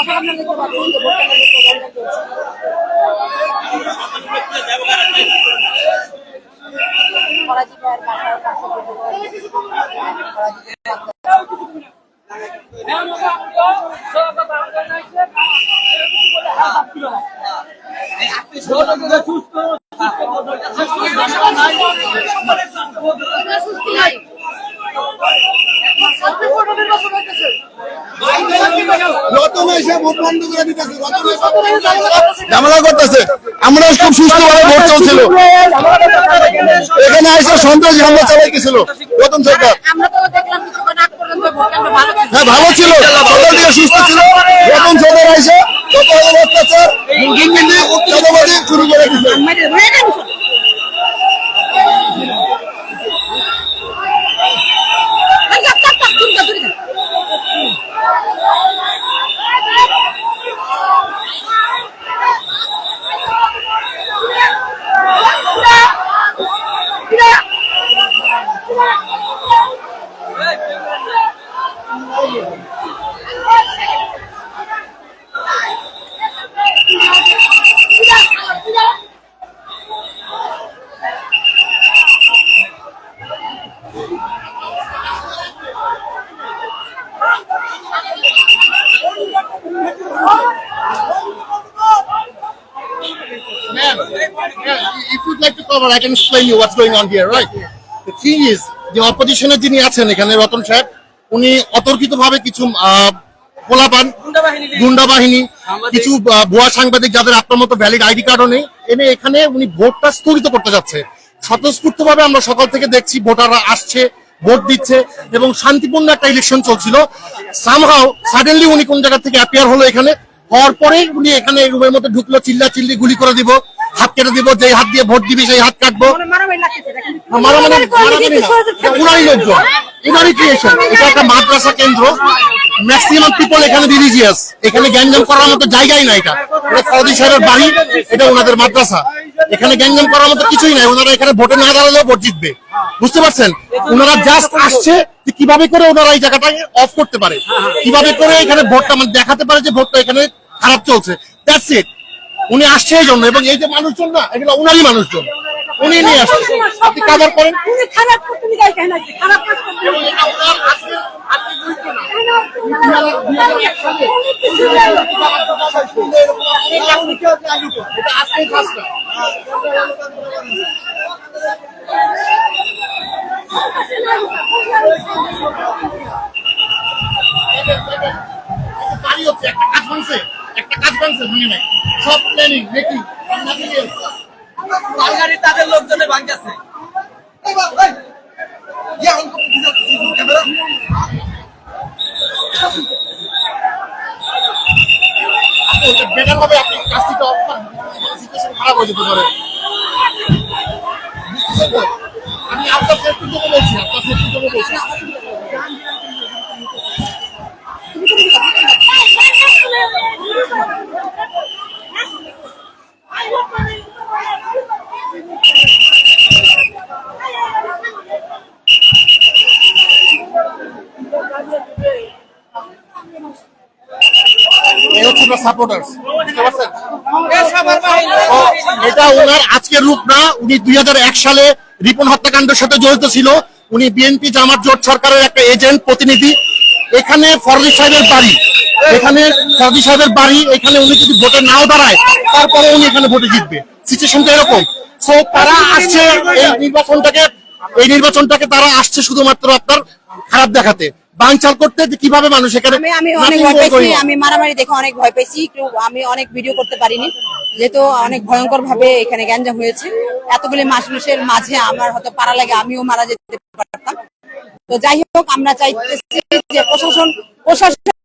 আপনারা দেখতে পাচ্ছেন যে ভোট কেন্দ্রে যে গ্যাঞ্জাম চলছে। ফরাজি ভাইয়ের বাসার পাশে যে দোকান, ফরাজি ভাইয়ের রতন এসে ভোট বন্ধ করে দিতেছে রতন এসে ঝামেলা করতেছে। আমরা খুব সুস্থভাবে ভোট চলছিল এখানে এসে সন্ত্রাসী হামলা চালাইতেছিল রতন সরকার। হ্যাঁ ভালো ছিল। সুস্থ ছিল। রতন সরকার চাঁদাবাজি শুরু করে দিচ্ছে if you'd like to cover, I can explain you what's going on here, right? The thing is, যে অপোজিশনে যিনি আছেন এখানে রতন সাহেব উনি অতর্কিত ভাবে কিছু পোলাপান গুন্ডা বাহিনী কিছু ভুয়া সাংবাদিক যাদের আপনার মতো ভ্যালিড আইডি কার্ডও নেই এনে এখানে উনি ভোটটা স্থগিত করতে যাচ্ছে। স্বতঃস্ফূর্ত ভাবে আমরা সকাল থেকে দেখছি ভোটাররা আসছে ভোট দিচ্ছে এবং শান্তিপূর্ণ একটা ইলেকশন চলছিল। সামহাও সাডেনলি উনি কোন জায়গা থেকে অ্যাপিয়ার হলো এখানে। হওয়ার পরেই উনি এখানে রুমের মধ্যে ঢুকলো চিল্লা চিল্লি গুলি করে দিব। হাত কেটে দিব যে হাত দিয়ে ভোট দিবি সেই হাত কাটবো। মারামারি না, এটা উনারই লোকজন উনারই ক্রিয়েশন এটা একটা মাদ্রাসা কেন্দ্র। ম্যাক্সিমাম পিপল এখানে রিলিজিয়াস এখানে গ্যাঞ্জাম করার মতো জায়গাই নাই এটা। এটা ফৌজি সাহেবের বাড়ি এটা ওনাদের মাদ্রাসা। এখানে গ্যাঞ্জাম করার মতো কিছুই নাই। ওনারা এখানে ভোটে না দাঁড়ালেও ভোট জিতবে। বুঝতে পারছেন? ওনারা জাস্ট আসছে কীভাবে করে ওনারা এই জায়গাটাকে অফ করতে পারে। কীভাবে করে এখানে ভোটটা মানে দেখাতে পারে যে ভোটটা এখানে খারাপ চলছে। দ্যাটস ইট উনি আসছে এই জন্য এবং এই যে মানুষজন না এগুলো উনারই মানুষজন উনি নিয়ে আসছে আপনি কাভার করেন উনি খারাপ কেন আছে? খারাপ কাজ করতে না। এটা না। একটা কাজ ভাঙছে একটা কাজ ভাঙছে ভেঙে নাই সব প্ল্যানিং নাথিং বাঙালি তাদের লোকজনে ভাঙতেছে বেটার হবে আপনি অফ করেন। সিচুয়েশন খারাপ হয়ে যেতে পারে। আমি আপনার সেফটির জন্য বলছি আপনার সেফটির জন্য বলছি। হচ্ছে সাপোর্টার্স বুঝতে পারছেন? এটা ওনার আজকের রূপ না উনি দুই হাজার এক সালে রিপন হত্যাকাণ্ডের সাথে জড়িত ছিল। উনি বিএনপি জামাত জোট সরকারের একটা এজেন্ট প্রতিনিধি। এখানে ফরজি সাহেবের বাড়ি। এখানে ফরজি সাহেবের বাড়ি এখানে উনি যদি ভোটে নাও দাঁড়ায় তারপরে উনি এখানে ভোটে জিতবে। সিচুয়েশনটা এরকম। সো তারা আসছে এই নির্বাচনটাকে এই নির্বাচনটাকে তারা আসছে শুধুমাত্র আপনার খারাপ দেখাতে। বানচাল করতে কীভাবে মানুষ এখানে আমি অনেক ভয় পেয়েছি আমি মারামারি দেখে অনেক ভয় পেয়েছি কেউ আমি অনেক ভিডিও করতে পারিনি যেহেতু অনেক ভয়ঙ্কর ভাবে এখানে গ্যাঞ্জাম হয়েছে। এতগুলি মানুষের মাঝে আমার হয়তো পারা লাগে আমিও মারা যেতে পারতাম। তো যাই হোক আমরা চাইতেছি যে প্রশাসন প্রশাসন